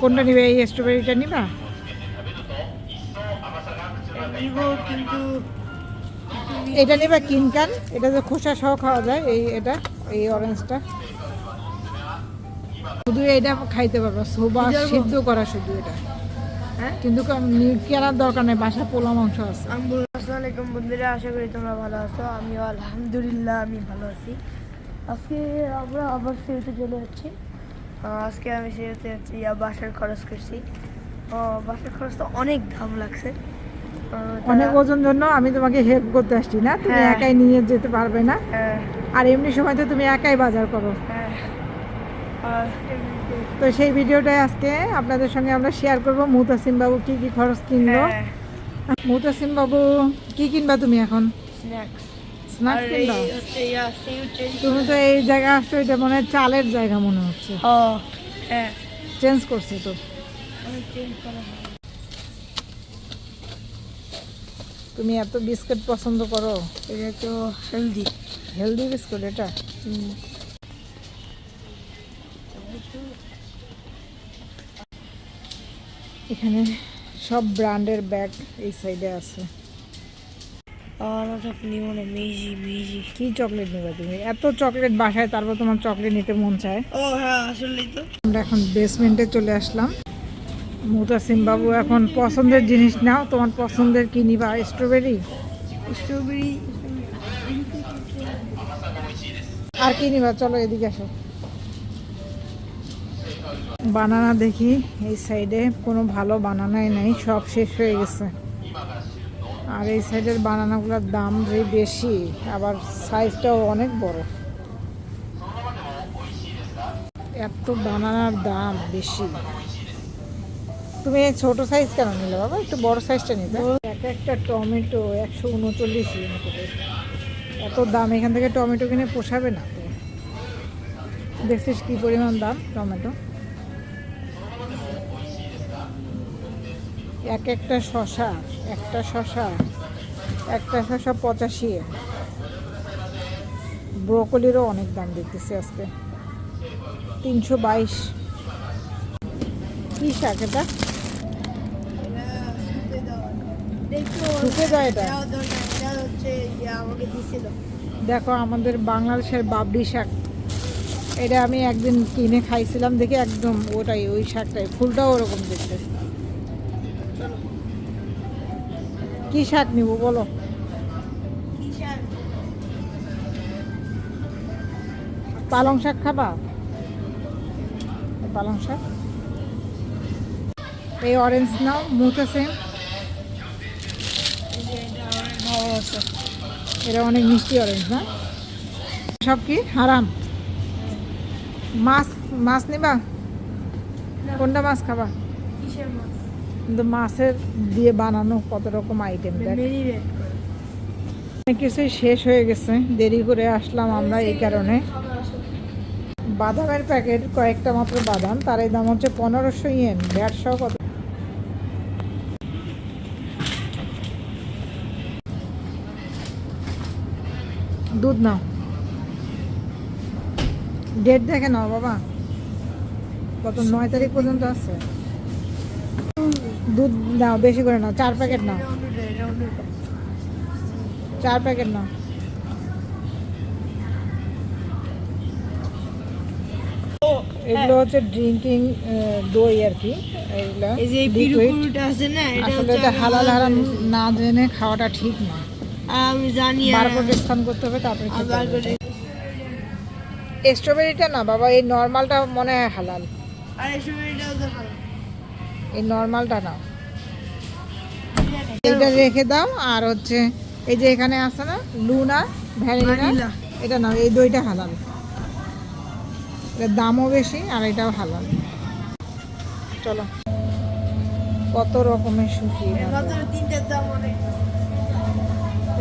কোনটা নিবে? এই স্ট্রবেরিটা নিবা? এটা নিবা কিনকান এটা যে খোসা সহ খাওয়া যায় এই এটা এই অরেঞ্জটা শুধু এটা খাইতে পারবা সোবা সিদ্ধ করা শুধু এটা। হ্যাঁ? কিন্তু কেনার দরকার নেই বাসা পোলা মাংস আছে। আমি বলব আসসালামু আলাইকুম বন্ধুরা আশা করি তোমরা ভালো আছো আমিও আলহামদুলিল্লাহ আমি ভালো আছি। আজকে আমরা আবার সেহেতে চলে যাচ্ছি। আজকে আমি সেহেতে যাচ্ছি আর বাসার খরচ করছি। ও বাসার খরচ তো অনেক দাম লাগছে। অনেক ওজন জন্য আমি তোমাকে হেল্প করতে আসছি না তুমি হ্যাঁ। একাই নিয়ে যেতে পারবে না। হ্যাঁ। আর এমনি সময় তো তুমি একাই বাজার করো। হ্যাঁ। তো সেই ভিডিওটাই আজকে আপনাদের সঙ্গে আমরা শেয়ার করব মুতাসিম বাবু কি কি খরচ কিনলো। হ্যাঁ। মুতাসিম বাবু কি কিনবা তুমি এখন? স্ন্যাক্স তুমি তো এই জায়গা আসছো এটা মনে হয় চালের জায়গা মনে হচ্ছে। হ্যাঁ। চেঞ্জ করছে তো। তুমি এত বিস্কুট পছন্দ করো এটা তো হেলদি হেলদি বিস্কুট এটা? এখানে সব ব্র্যান্ডের ব্যাগ এই সাইডে আছে। মেজি মেজি। কি চকলেট নেবে তুমি? এত চকলেট বাসায় তারপর তোমার চকলেট নিতে মন চায়। ও হ্যাঁ আসলেই তো। আমরা এখন বেসমেন্টে চলে আসলাম। মুতাসিম বাবু এখন পছন্দের জিনিস নাও তোমার পছন্দের কি নিবা? স্ট্রবেরি স্ট্রবেরি আর কি নিবা? চলো এদিকে আসো। বানানা দেখি এই সাইডে কোনো ভালো বানানাই নাই সব শেষ হয়ে গেছে। আর এই সাইডের বানানাগুলোর দাম যে বেশি, আবার সাইজটাও অনেক বড়। এত বানানার দাম বেশি। তুমি ছোট সাইজ কেন নিলে বাবা? একটু বড় সাইজটা নিবে এক একটা টমেটো একশো উনচল্লিশ করে। এত দাম, এখান থেকে টমেটো কিনে পোষাবে না দেখছিস কি পরিমাণ দাম, টমেটো? এক একটা শশা একটা শশা একটা শশা পঁচাশি। ব্রোকলিরও অনেক দাম দেখতেছি আজকে। তিনশো বাইশ। কী শাক এটা? দেখো, আমাদের বাংলাদেশের বাবরি শাক। এটা আমি একদিন কিনে খাইছিলাম, দেখে একদম ওটাই, ওই শাকটাই, ফুলটাও ওরকম দেখতে। কি শাক নিব বলো? পালং শাক খাবা? পালং শাক? এই অরেঞ্জ নাও মুথ আছে। এটা অনেক মিষ্টি অরেঞ্জ না? সব কি? হারাম। মাছ মাছ নিবা? কোনটা মাছ খাবা? কিসের মাছ? কিন্তু মাছের দিয়ে বানানো কত রকম আইটেম দেখ। অনেক কিছুই শেষ হয়ে গেছে দেরি করে আসলাম আমরা এই কারণে। বাদামের প্যাকেট কয়েকটা মাত্র বাদাম তার এই দাম হচ্ছে পনেরোশো ইয়েন সহ কত? দুধ নাও। ডেট দেখে নাও বাবা। কত নয় তারিখ পর্যন্ত আছে? দুধ নাও বেশি করে নাও চার প্যাকেট নাও। চার প্যাকেট নাও। এগুলো হচ্ছে ড্রিঙ্কিং দই আর কি। এগুলো আসলে এটা হালাল হারাম না জেনে খাওয়াটা ঠিক না। আমি জানি বারকোড স্ক্যান করতে হবে তারপরে স্ট্রবেরিটা না বাবা এই নর্মালটা মনে হয় হালাল। আর স্ট্রবেরিটাও তো ভালো এই নর্মালটা না এটা রেখে দাও আর হচ্ছে এই যে এখানে আছে না লুনা ভ্যানিলা। এটা না এই দইটা হালাল। এটার দামও বেশি আর এটাও হালাল। চলো কত রকমের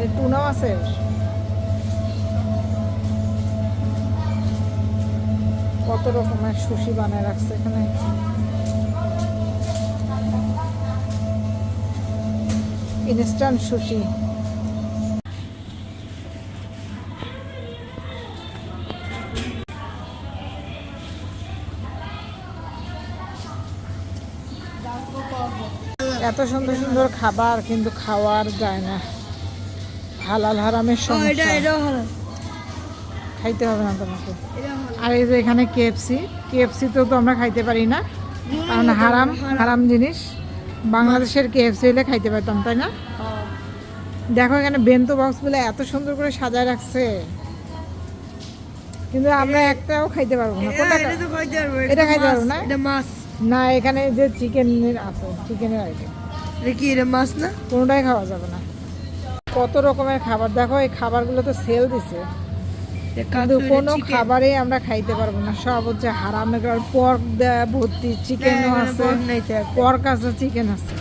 এই টুনাও আছে কত রকমের সুশি বানায় রাখছে এখানে? Instant sushi. এত সুন্দর সুন্দর খাবার কিন্তু খাওয়ার যায় না। হালাল হারামের সমস্যা। খাইতে হবে না তোমাকে। আর এই যে এখানে কেএফসি কেএফসি তো তো আমরা খাইতে পারি না। কারণ হারাম হারাম জিনিস। বাংলাদেশের কেএফসি হলে খাইতে পারতাম তাই না। দেখো এখানে বেন্তো বক্সগুলো এত সুন্দর করে সাজায় রাখছে। কিন্তু আমরা একটাও খাইতে পারব না। কোনটা এটা খাইতে পারব না? এটা মাছ। না এখানে যে চিকেনের আছে চিকেনের আইটেম কি এটা মাছ না? কোনোটাই খাওয়া যাবে না। কত রকমের খাবার। দেখো এই খাবারগুলো তো সেল দিছে। কিন্তু কোনো খাবারে আমরা খাইতে পারব না। সব হচ্ছে হারামে পর্ক দেয়া ভর্তি চিকেনও আছে। pork নাই তো একটা। পর্ক আছে চিকেন আছে।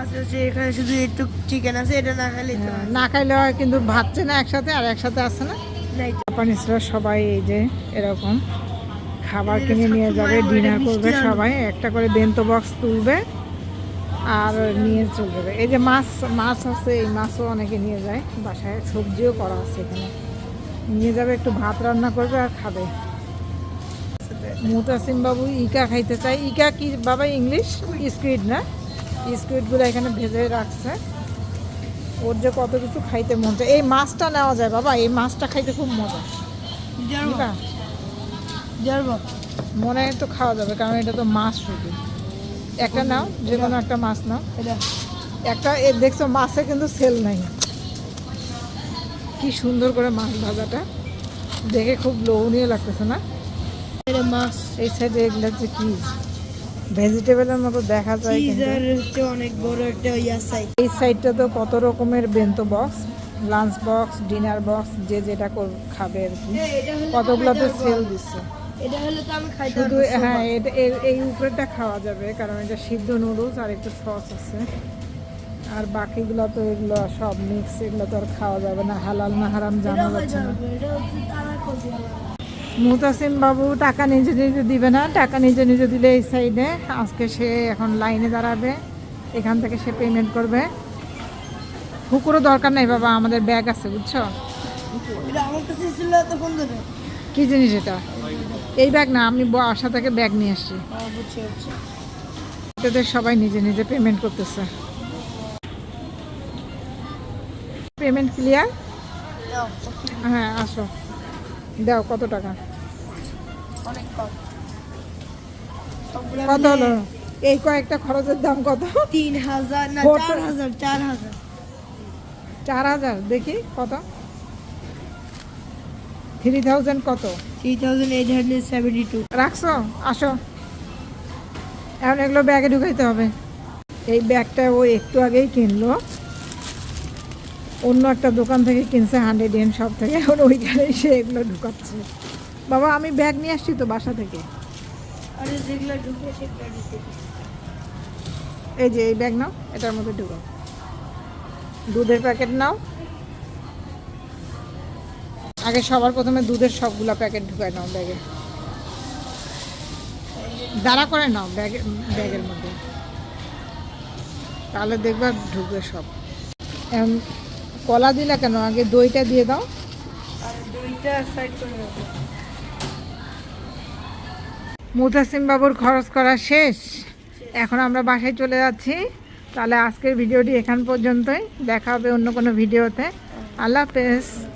আছে, এখানে শুধু একটু চিকেন আছে এটা না তো হ্যাঁ, না খাইলে হয় কিন্তু ভাবছে না একসাথে আর একসাথে আছে না। জাপানিজরা সবাই এই যে এরকম খাবার কিনে নিয়ে যাবে ডিনার করবে সবাই। একটা করে বেন্তো বক্স তুলবে আর নিয়ে চলে যাবে। এই যে মাছ মাছ আছে এই মাছও অনেকে নিয়ে যায়। বাসায় সবজিও করা আছে এখানে। নিয়ে যাবে একটু ভাত রান্না করবে আর খাবে। মুতাসিম বাবু ইকা খাইতে চাই ইকা কি বাবা ইংলিশ? স্কুইড না? স্কুইডগুলো এখানে ভেজে রাখছে। ওর যে কত কিছু খাইতে মন চায়। এই মাছটা নেওয়া যায় বাবা এই মাছটা খাইতে খুব মজা? মনে হয় তো খাওয়া যাবে কারণ এটা তো মাছ শুধু একটা নাও যে কোনো একটা মাছ নাও। এটা। একটা এ দেখছ মাছে কিন্তু সেল নাই। কি সুন্দর করে মাছ ভাজাটা। দেখে খুব লোভনীয় লাগতেছে না? মাছ। এই সাইডে এগুলো হচ্ছে কি? ভেজিটেবলের মতো দেখা যায় অনেক বড় একটা ইয়া সাইজ এই সাইডটা তো কত রকমের bento box lunch box dinner box যে যেটা কর- খাবে আর কি। কতগুলো তো সেল দিচ্ছে। এটা হলে তো আমি খাইতে শুধু হ্যাঁ এটা এই উপরেটা খাওয়া যাবে কারণ এটা সিদ্ধ নুডলস আর একটু সস আছে। আর বাকিগুলো তো এগুলো সব মিক্স এগুলো তো আর খাওয়া যাবে না হালাল না হারাম জানা যাচ্ছে না। মুতাসিম বাবু টাকা নিজে নিজে দিবে না টাকা নিজে নিজে দিলে এই সাইডে আজকে সে এখন লাইনে দাঁড়াবে এখান থেকে সে পেমেন্ট করবে। হুকুরও দরকার নাই বাবা আমাদের ব্যাগ আছে বুঝছ? কি জিনিস এটা? এই ব্যাগ না আমি বাসা থেকে ব্যাগ নিয়ে আসছি। বুঝছি সবাই নিজে নিজে পেমেন্ট করতেছে। পেমেন্ট ক্লিয়ার হ্যাঁ আসো। দাও কত টাকা? কত হলো? এই কয়েকটা খরচের দাম কত? তিন হাজার না চার হাজার চার হাজার। চার হাজার দেখি কত? থ্রি থাউজেন্ড কত? Three thousand eight hundred seventy two. রাখছো? আসো। এখন এগুলো ব্যাগে ঢুকাইতে হবে। এই ব্যাগটা ও একটু আগেই কিনলো। অন্য একটা দোকান থেকে কিনছে হান্ড্রেড এন সব থেকে। এখন ওইখানেই সে এগুলো ঢুকাচ্ছে। বাবা আমি ব্যাগ নিয়ে আসছি তো বাসা থেকে। এই যে এই ব্যাগ নাও এটার মধ্যে ঢুকাও। দুধের প্যাকেট নাও। আগে সবার প্রথমে দুধের সবগুলো প্যাকেট ঢুকায় নাও ব্যাগে। দাঁড়া করে নাও ব্যাগে ব্যাগের মধ্যে। তাহলে দেখবা ঢুকবে সব। কলা দিলা কেন? আগে দইটা দিয়ে দাও। দুইটা সাইড করে মুতাসিম বাবুর খরচ করা শেষ। এখন আমরা বাসায় চলে যাচ্ছি। তাহলে আজকের ভিডিওটি এখান পর্যন্তই। দেখা হবে অন্য কোনো ভিডিওতে। আল্লাহ হাফেজ।